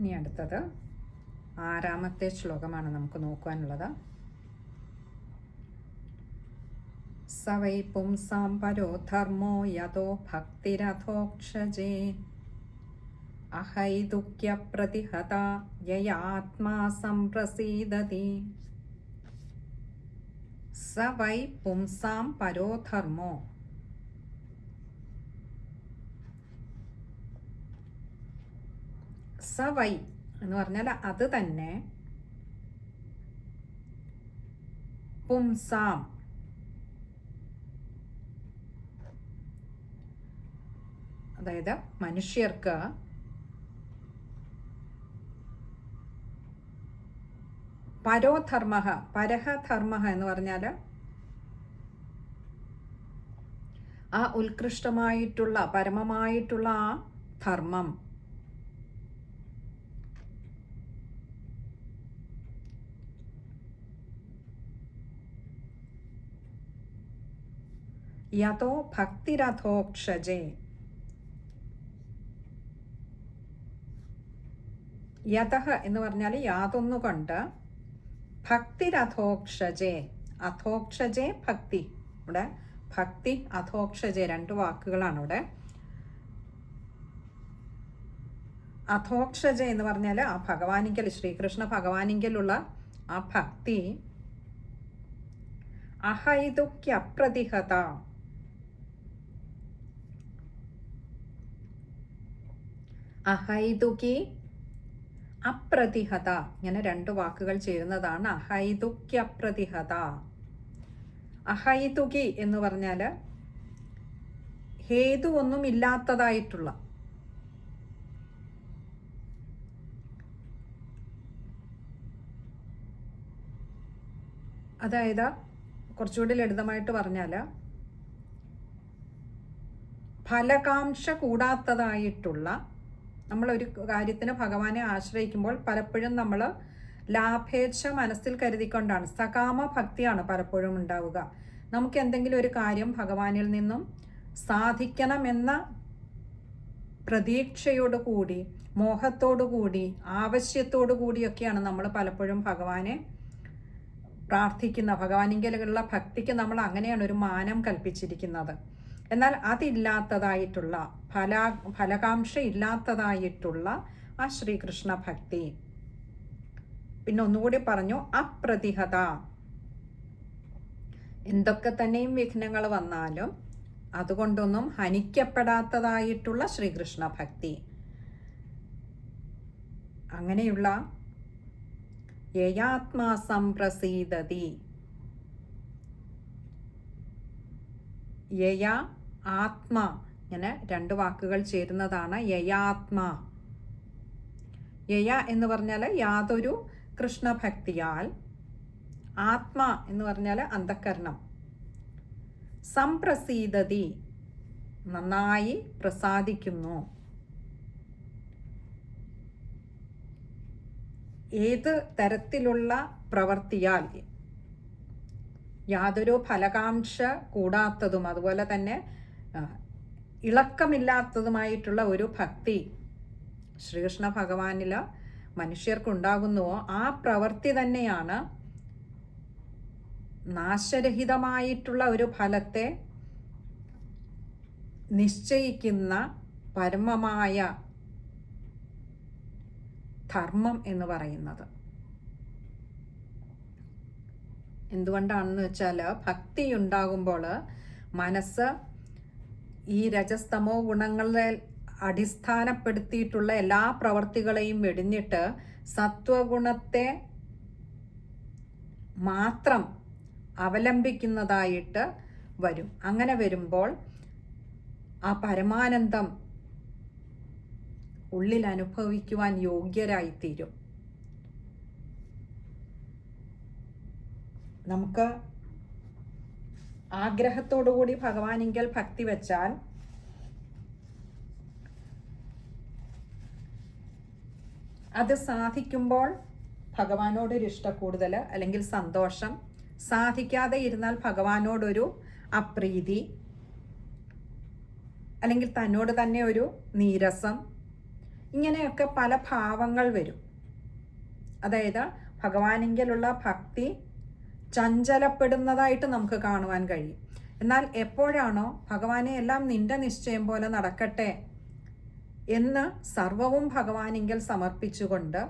ഇനി അടുത്തത് ആറാമത്തെ ശ്ലോകമാണ് നമുക്ക് നോക്കുവാനുള്ളത്. സ വൈ പുംസാം പരോ ധർമ്മോ യഥോ ഭക്തിരഥോക്ഷജേ. അഹൈതുക്യപ്രതിഹത യയാത്മാ സംപ്രസീദതി. സ വൈ പുംസാം പരോ ധർമ്മോ വൈ എന്ന് പറഞ്ഞാൽ അത് തന്നെ പുംസാം. അതായത് മനുഷ്യർക്ക് പരോധർമ്മ പരഹധർമ്മ എന്ന് പറഞ്ഞാൽ ആ ഉത്കൃഷ്ടമായിട്ടുള്ള പരമമായിട്ടുള്ള ആ ധർമ്മം. യഥോ ഭക്തിരഥോക്ഷജേ യഥ എന്ന് പറഞ്ഞാൽ യാതൊന്നുകൊണ്ട് ഭക്തിരഥോക്ഷജേ അഥോക്ഷജേ ഭക്തി ഇവിടെ ഭക്തി അഥോക്ഷജേ രണ്ട് വാക്കുകളാണ് ഇവിടെ അഥോക്ഷജ എന്ന് പറഞ്ഞാൽ ആ ഭഗവാനിങ്കൽ ശ്രീകൃഷ്ണ ഭഗവാനിങ്കലുള്ള ആ ഭക്തി. അഹൈതുക്യപ്രതിഹത അഹൈതുകി അപ്രതിഹത. ഇങ്ങനെ രണ്ട് വാക്കുകൾ ചേരുന്നതാണ് അഹൈതുക്യപ്രതിഹത അഹൈതുകി എന്ന് പറഞ്ഞാൽ ഹേതു ഒന്നും ഇല്ലാത്തതായിട്ടുള്ള. അതായത് കുറച്ചുകൂടി ലളിതമായിട്ട് പറഞ്ഞാൽ ഫലകാംക്ഷ കൂടാത്തതായിട്ടുള്ള നമ്മളൊരു കാര്യത്തിന് ഭഗവാനെ ആശ്രയിക്കുമ്പോൾ പലപ്പോഴും നമ്മൾ ലാഭേച്ഛ മനസ്സിൽ കരുതിക്കൊണ്ടാണ് സകാമ ഭക്തിയാണ് പലപ്പോഴും ഉണ്ടാവുക. നമുക്ക് എന്തെങ്കിലും ഒരു കാര്യം ഭഗവാനിൽ നിന്നും സാധിക്കണമെന്ന പ്രതീക്ഷയോടുകൂടി കൂടി മോഹത്തോടു കൂടി ആവശ്യത്തോടു കൂടിയൊക്കെയാണ് നമ്മൾ പലപ്പോഴും ഭഗവാനെ പ്രാർത്ഥിക്കുന്ന ഭഗവാനിങ്കലുള്ള ഭക്തിക്ക് നമ്മൾ അങ്ങനെയാണ് ഒരു മാനം കൽപ്പിച്ചിരിക്കുന്നത്. എന്നാൽ അതില്ലാത്തതായിട്ടുള്ള ഫല ഫലകാംക്ഷ ഇല്ലാത്തതായിട്ടുള്ള ആ ശ്രീകൃഷ്ണ ഭക്തി. പിന്നെ ഒന്നുകൂടി പറഞ്ഞു അപ്രതിഹത. എന്തൊക്കെ തന്നെയും വിഘ്നങ്ങൾ വന്നാലും അതുകൊണ്ടൊന്നും ഹനിക്കപ്പെടാത്തതായിട്ടുള്ള ശ്രീകൃഷ്ണ ഭക്തി. അങ്ങനെയുള്ള യയാത്മാ സംപ്രസീദതി യയ ആത്മ. ഇങ്ങനെ രണ്ട് വാക്കുകൾ ചേരുന്നതാണ് യയാത്മ. യയ എന്ന് പറഞ്ഞാൽ യാതൊരു കൃഷ്ണഭക്തിയാൽ. ആത്മ എന്ന് പറഞ്ഞാൽ അന്ധക്കരണം സംപ്രസീതതി നന്നായി പ്രസാദിക്കുന്നു. ഏത് തരത്തിലുള്ള പ്രവർത്തിയാൽ? യാതൊരു ഫലകാംക്ഷ കൂടാത്തതും അതുപോലെ തന്നെ ഇളക്കമില്ലാത്തതുമായിട്ടുള്ള ഒരു ഭക്തി ശ്രീകൃഷ്ണ ഭഗവാനിൽ മനുഷ്യർക്കുണ്ടാകുന്നുവോ? ആ പ്രവൃത്തി തന്നെയാണ് നാശരഹിതമായിട്ടുള്ള ഒരു ഫലത്തെ നിശ്ചയിക്കുന്ന പരമമായ ധർമ്മം എന്ന് പറയുന്നത്. എന്തുകൊണ്ടാണെന്ന് വെച്ചാൽ ഭക്തി ഉണ്ടാകുമ്പോൾ മനസ്സ് ഈ രജസ്തമോ ഗുണങ്ങളെ അടിസ്ഥാനപ്പെടുത്തിയിട്ടുള്ള എല്ലാ പ്രവർത്തികളെയും വെടിഞ്ഞിട്ട് സത്വഗുണത്തെ മാത്രം അവലംബിക്കുന്നതായിട്ട് വരും. അങ്ങനെ വരുമ്പോൾ ആ പരമാനന്ദം ഉള്ളിൽ അനുഭവിക്കുവാൻ യോഗ്യരായിത്തീരും. നമുക്ക് ആഗ്രഹത്തോടുകൂടി ഭഗവാനിങ്കൽ ഭക്തി വെച്ചാൽ അത് സാധിക്കുമ്പോൾ ഭഗവാനോടൊരു ഇഷ്ട കൂടുതൽ അല്ലെങ്കിൽ സന്തോഷം. സാധിക്കാതെ ഇരുന്നാൽ ഭഗവാനോടൊരു അപ്രീതി അല്ലെങ്കിൽ തന്നോട് തന്നെ ഒരു നീരസം. ഇങ്ങനെയൊക്കെ പല ഭാവങ്ങൾ വരും. അതായത് ഭഗവാനെങ്കിലുള്ള ഭക്തി ചഞ്ചലപ്പെടുന്നതായിട്ട് നമുക്ക് കാണുവാൻ കഴിയും. എന്നാൽ എപ്പോഴാണോ ഭഗവാനെ എല്ലാം നിന്റെ നിശ്ചയം പോലെ നടക്കട്ടെ എന്ന് സർവവും ഭഗവാനെങ്കിൽ സമർപ്പിച്ചുകൊണ്ട്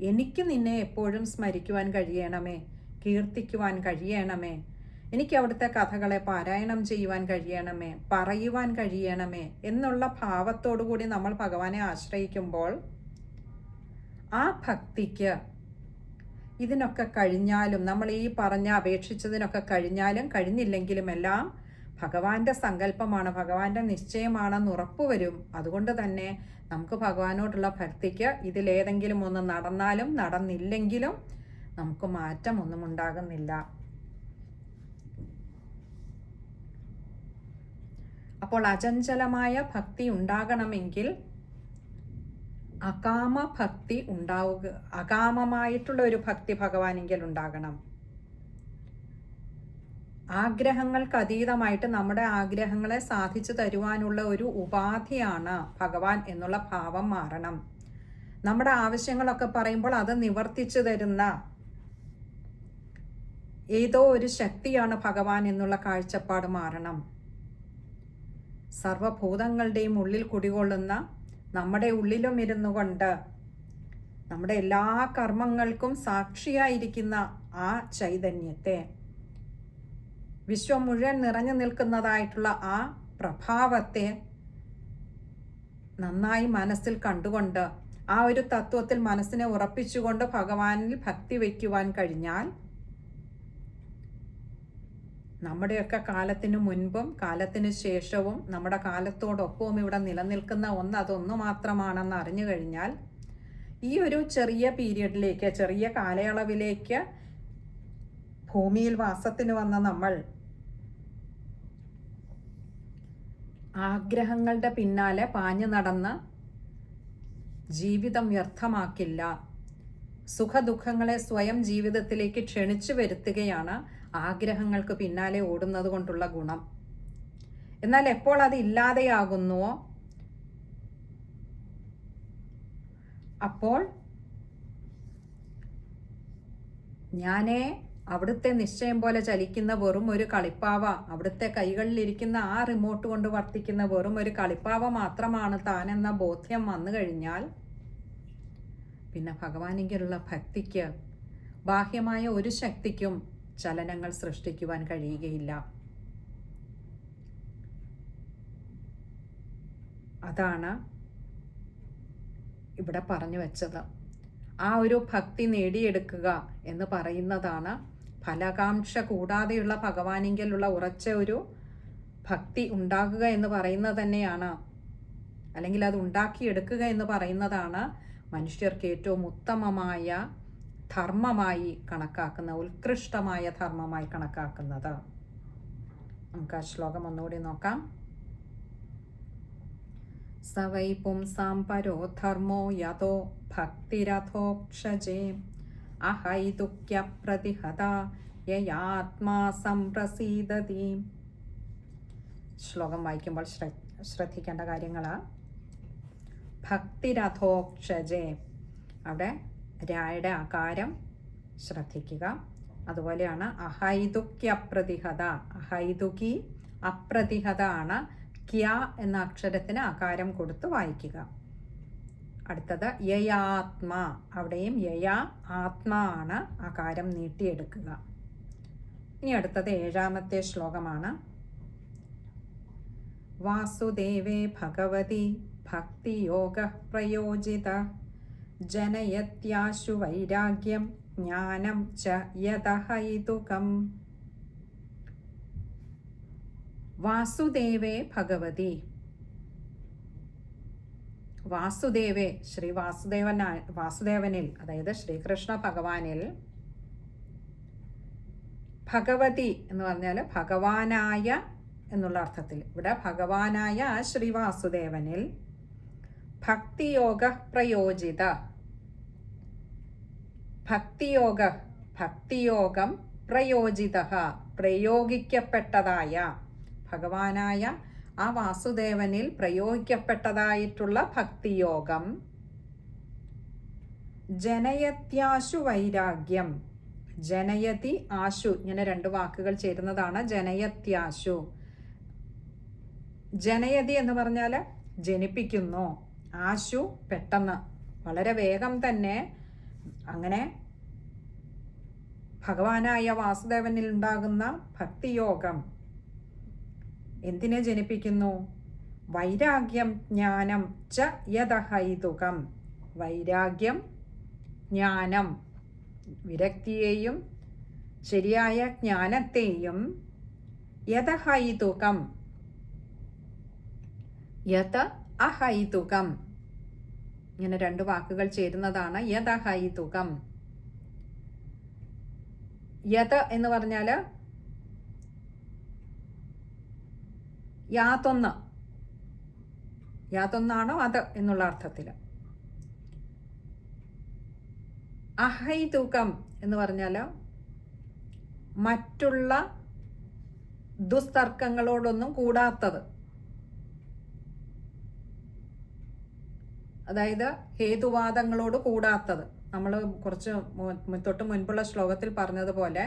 എനിക്ക് നിന്നെ എപ്പോഴും സ്മരിക്കുവാൻ കഴിയണമേ കീർത്തിക്കുവാൻ കഴിയണമേ എനിക്ക് അവിടുത്തെ കഥകളെ പാരായണം ചെയ്യുവാൻ കഴിയണമേ പറയുവാൻ കഴിയണമേ എന്നുള്ള കൂടി നമ്മൾ ഭഗവാനെ ആശ്രയിക്കുമ്പോൾ ആ ഭക്തിക്ക് ഇതിനൊക്കെ കഴിഞ്ഞാലും നമ്മൾ ഈ പറഞ്ഞ അപേക്ഷിച്ചതിനൊക്കെ കഴിഞ്ഞാലും കഴിഞ്ഞില്ലെങ്കിലും എല്ലാം ഭഗവാന്റെ സങ്കല്പമാണ് ഭഗവാന്റെ നിശ്ചയമാണെന്ന് ഉറപ്പുവരും അതുകൊണ്ട് തന്നെ നമുക്ക് ഭഗവാനോടുള്ള ഭക്തിക്ക് ഇതിലേതെങ്കിലും ഒന്ന് നടന്നാലും നടന്നില്ലെങ്കിലും നമുക്ക് മാറ്റമൊന്നും ഉണ്ടാകുന്നില്ല. അപ്പോൾ അചഞ്ചലമായ ഭക്തി ഉണ്ടാകണമെങ്കിൽ അകാമ ഭക്തി ഉണ്ടാവുക അകാമമായിട്ടുള്ള ഒരു ഭക്തി ഭഗവാനെങ്കിൽ ഉണ്ടാകണം. ആഗ്രഹങ്ങൾക്ക് അതീതമായിട്ട് നമ്മുടെ ആഗ്രഹങ്ങളെ സാധിച്ചു തരുവാനുള്ള ഒരു ഉപാധിയാണ് ഭഗവാൻ എന്നുള്ള ഭാവം മാറണം. നമ്മുടെ ആവശ്യങ്ങളൊക്കെ പറയുമ്പോൾ അത് നിവർത്തിച്ചു തരുന്ന ഏതോ ഒരു ശക്തിയാണ് ഭഗവാൻ എന്നുള്ള കാഴ്ചപ്പാട് മാറണം. സർവഭൂതങ്ങളുടെയും ഉള്ളിൽ കുടികൊള്ളുന്ന നമ്മുടെ ഉള്ളിലും ഇരുന്നു കൊണ്ട് നമ്മുടെ എല്ലാ കർമ്മങ്ങൾക്കും സാക്ഷിയായിരിക്കുന്ന ആ ചൈതന്യത്തെ വിശ്വം മുഴുവൻ നിറഞ്ഞു നിൽക്കുന്നതായിട്ടുള്ള ആ പ്രഭാവത്തെ നന്നായി മനസ്സിൽ കണ്ടുകൊണ്ട് ആ ഒരു തത്വത്തിൽ മനസ്സിനെ ഉറപ്പിച്ചുകൊണ്ട് ഭഗവാനിൽ ഭക്തി വയ്ക്കുവാൻ കഴിഞ്ഞാൽ നമ്മുടെയൊക്കെ കാലത്തിന് മുൻപും കാലത്തിന് ശേഷവും നമ്മുടെ കാലത്തോടൊപ്പവും ഇവിടെ നിലനിൽക്കുന്ന ഒന്ന് അതൊന്നു മാത്രമാണെന്ന് അറിഞ്ഞു കഴിഞ്ഞാൽ ഈ ഒരു ചെറിയ പീരിയഡിലേക്ക് ചെറിയ കാലയളവിലേക്ക് ഭൂമിയിൽ വാസത്തിന് വന്ന നമ്മൾ ആഗ്രഹങ്ങളുടെ പിന്നാലെ പാഞ്ഞു നടന്ന് ജീവിതം വ്യർത്ഥമാക്കില്ല. സുഖദുഃഖങ്ങളെ സ്വയം ജീവിതത്തിലേക്ക് ക്ഷണിച്ചു വരുത്തുകയാണ് ആഗ്രഹങ്ങൾക്ക് പിന്നാലെ ഓടുന്നത് കൊണ്ടുള്ള ഗുണം. എന്നാൽ എപ്പോൾ അത് ഇല്ലാതെയാകുന്നുവോ? അപ്പോൾ ഞാനേ അവിടുത്തെ നിശ്ചയം പോലെ ചലിക്കുന്ന വെറും ഒരു കളിപ്പാവ അവിടുത്തെ കൈകളിലിരിക്കുന്ന ആ റിമോട്ട് കൊണ്ട് വർത്തിക്കുന്ന വെറും ഒരു കളിപ്പാവ മാത്രമാണ് താൻ എന്ന ബോധ്യം വന്നു കഴിഞ്ഞാൽ പിന്നെ ഭഗവാനെങ്കിലുള്ള ഭക്തിക്ക് ബാഹ്യമായ ഒരു ശക്തിക്കും ചലനങ്ങൾ സൃഷ്ടിക്കുവാൻ കഴിയുകയില്ല. അതാണ് ഇവിടെ പറഞ്ഞു വെച്ചത്. ആ ഒരു ഭക്തി നേടിയെടുക്കുക എന്ന് പറയുന്നതാണ് ഫലകാംക്ഷ. കൂടാതെയുള്ള ഭഗവാനെങ്കിലുള്ള ഉറച്ച ഒരു ഭക്തി ഉണ്ടാകുക എന്ന് പറയുന്നത് തന്നെയാണ്. അല്ലെങ്കിൽ അത് ഉണ്ടാക്കിയെടുക്കുക എന്ന് പറയുന്നതാണ് മനുഷ്യർക്ക് ഏറ്റവും ഉത്തമമായ ധർമ്മമായി കണക്കാക്കുന്ന ഉത്കൃഷ്ടമായ ധർമ്മമായി കണക്കാക്കുന്നത്. നമുക്ക് ആ ശ്ലോകം ഒന്നുകൂടി നോക്കാം. സവൈ പുംസാം പരോ ധർമ്മോ യഥോ ഭക്തിരഥോക്ഷജേ. അഹൈതുക്യപ്രതിഹത യയാത്മാ സംപ്രസീദതി. ശ്ലോകം വായിക്കുമ്പോൾ ശ്രദ്ധിക്കേണ്ട കാര്യങ്ങളാണ് ഭക്തിരഥോക്ഷജേ. അവിടെ രായുടെ ആകാരം ശ്രദ്ധിക്കുക. അതുപോലെയാണ് അഹൈതുക്യ അപ്രതിഹത. അഹൈതുകി അപ്രതിഹത ആണ് ക്യ എന്ന അക്ഷരത്തിന് ആകാരം കൊടുത്ത് വായിക്കുക. അടുത്തത് യയാത്മ. അവിടെയും യയാ ആത്മ ആണ് ആകാരം നീട്ടിയെടുക്കുക. ഇനി അടുത്തത് ഏഴാമത്തെ ശ്ലോകമാണ്. വാസുദേവേ ഭഗവതി ഭക്തിയോഗ പ്രയോജിത. ജനയത്യാശു വൈരാഗ്യം ജ്ഞാനം ച യഥഹൈതുകം വാസുദേവേ ഭഗവതി വാസുദേവേ ശ്രീ വാസുദേവന വാസുദേവനിൽ അതായത് ശ്രീകൃഷ്ണ ഭഗവാനിൽ ഭഗവതി എന്ന് പറഞ്ഞാൽ ഭഗവാനായ എന്നുള്ള അർത്ഥത്തിൽ. ഇവിടെ ഭഗവാനായ ശ്രീ വാസുദേവനിൽ ഭക്തിയോഗ പ്രയോജിത. ഭക്തിയോഗ ഭക്തിയോഗം പ്രയോജിത പ്രയോഗിക്കപ്പെട്ടതായ. ഭഗവാനായ ആ വാസുദേവനിൽ പ്രയോഗിക്കപ്പെട്ടതായിട്ടുള്ള ഭക്തിയോഗം. ജനയത്യാശു വൈരാഗ്യം. ജനയതി ആശു ഇങ്ങനെ രണ്ട് വാക്കുകൾ ചേരുന്നതാണ് ജനയത്യാശു. ജനയതി എന്ന് പറഞ്ഞാൽ ജനിപ്പിക്കുന്നു. ആശു പെട്ടെന്ന്. വളരെ വേഗം തന്നെ. അങ്ങനെ ഭഗവാനായ വാസുദേവനിൽ ഉണ്ടാകുന്ന ഭക്തിയോഗം. എന്തിനെ ജനിപ്പിക്കുന്നു? വൈരാഗ്യം ജ്ഞാനം ച യഥഹൈതുകം വൈരാഗ്യം ജ്ഞാനം. വിരക്തിയെയും ശരിയായ ജ്ഞാനത്തെയും യഥഹൈതുകം യഥ അഹൈതുകം ഇങ്ങനെ രണ്ട് വാക്കുകൾ ചേരുന്നതാണ് യഥഹൈതുകം യഥ എന്ന് പറഞ്ഞാൽ യാതൊന്ന്. യാതൊന്നാണോ അത് എന്നുള്ള അർത്ഥത്തിൽ അഹൈതുകം എന്ന് പറഞ്ഞാൽ മറ്റുള്ള ദുസ്തർക്കങ്ങളോടൊന്നും കൂടാത്തത്. അതായത് ഹേതുവാദങ്ങളോട് കൂടാത്തത്. നമ്മൾ കുറച്ച് തൊട്ട് മുൻപുള്ള ശ്ലോകത്തിൽ പറഞ്ഞതുപോലെ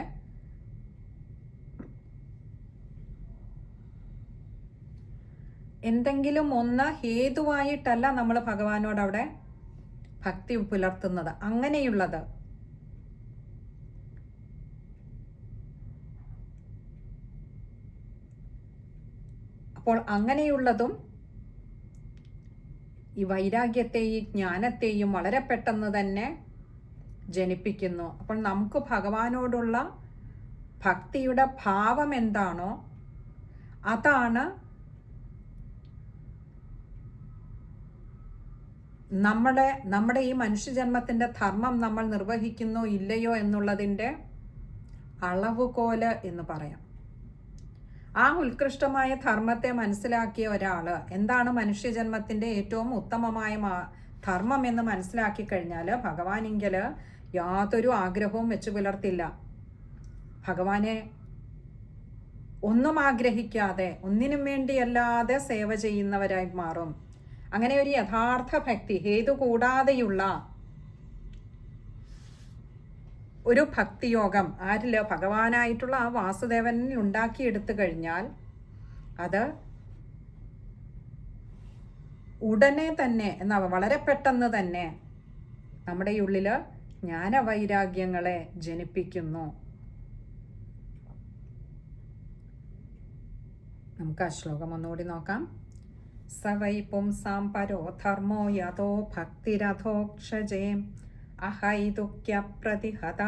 എന്തെങ്കിലും ഒന്ന് ഹേതുവായിട്ടല്ല നമ്മൾ ഭഗവാനോട് അവിടെ ഭക്തി പുലർത്തുന്നത്. അങ്ങനെയുള്ളത് അപ്പോൾ അങ്ങനെയുള്ളതും ഈ വൈരാഗ്യത്തെയും ജ്ഞാനത്തെയും വളരെ പെട്ടെന്ന് തന്നെ ജനിപ്പിക്കുന്നു. അപ്പോൾ നമുക്ക് ഭഗവാനോടുള്ള ഭക്തിയുടെ ഭാവം എന്താണോ അതാണ് നമ്മുടെ നമ്മുടെ ഈ മനുഷ്യജന്മത്തിന്റെ ധർമ്മം നമ്മൾ നിർവഹിക്കുന്നോ ഇല്ലയോ എന്നുള്ളതിന്റെ അളവുകോൽ എന്ന് പറയാം. ആ ഉത്കൃഷ്ടമായ ധർമ്മത്തെ മനസ്സിലാക്കിയ ഒരാൾ എന്താണ് മനുഷ്യജന്മത്തിന്റെ ഏറ്റവും ഉത്തമമായ ധർമ്മം എന്ന് മനസ്സിലാക്കി കഴിഞ്ഞാൽ ഭഗവാനെങ്കിൽ യാതൊരു ആഗ്രഹവും വെച്ച് പുലർത്തില്ല. ഭഗവാനെ ഒന്നും ആഗ്രഹിക്കാതെ ഒന്നിനും വേണ്ടിയല്ലാതെ സേവ ചെയ്യുന്നവരായി മാറും. അങ്ങനെ ഒരു യഥാർത്ഥ ഭക്തി ഹേതു കൂടാതെയുള്ള ഒരു ഭക്തിയോഗം ആരിൽ ഭഗവാനായിട്ടുള്ള ആ വാസുദേവനിൽ ഉണ്ടാക്കിയെടുത്തു കഴിഞ്ഞാൽ അത് ഉടനെ തന്നെ എന്നാ വളരെ പെട്ടെന്ന് തന്നെ നമ്മുടെ ഉള്ളിൽ ജ്ഞാനവൈരാഗ്യങ്ങളെ ജനിപ്പിക്കുന്നു. നമുക്ക് ആ ശ്ലോകം ഒന്നുകൂടി നോക്കാം. സവൈ പുംസാം പരോ ധർമ്മോ യഥോ ഭക്തിരഥോക്ഷജേ അഹൈതുക്യ പ്രതിഹത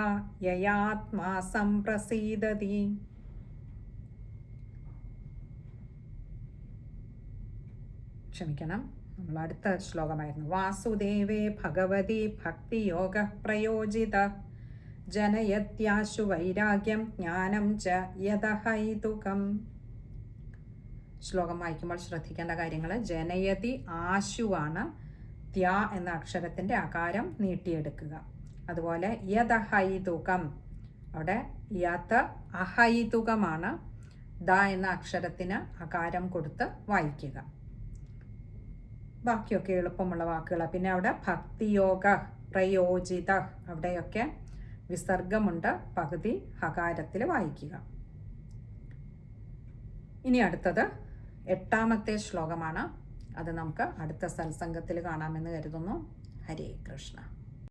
യയാത്മാ സംപ്രസീദതി. ക്ഷമിക്കണം നമ്മൾ അടുത്ത ശ്ലോകമായിരുന്നു. വാസുദേവേ ഭഗവതി ഭക്തിയോഗ പ്രയോജിത. ജനയത്യാശു വൈരാഗ്യം ജ്ഞാനം ച യഥഹൈതുകം ശ്ലോകം വായിക്കുമ്പോൾ ശ്രദ്ധിക്കേണ്ട കാര്യങ്ങൾ ജനയതി ആശുവാണ്. ത്യ എന്ന അക്ഷരത്തിന്റെ അകാരം നീട്ടിയെടുക്കുക. അതുപോലെ യദഹൈതുകം. അവിടെ യത് അഹൈതുകമാണ്. ദ എന്ന അക്ഷരത്തിന് അകാരം കൊടുത്ത് വായിക്കുക. ബാക്കിയൊക്കെ എളുപ്പമുള്ള വാക്കുകളാണ് പിന്നെ അവിടെ ഭക്തിയോഗ പ്രയോജിത. അവിടെയൊക്കെ വിസർഗമുണ്ട്. പകുതി ഹകാരത്തിൽ വായിക്കുക. ഇനി അടുത്തത് എട്ടാമത്തെ ശ്ലോകമാണ്. അത് നമുക്ക് അടുത്ത സത്സംഗത്തിൽ കാണാമെന്ന് കരുതുന്നു. ഹരേ കൃഷ്ണ.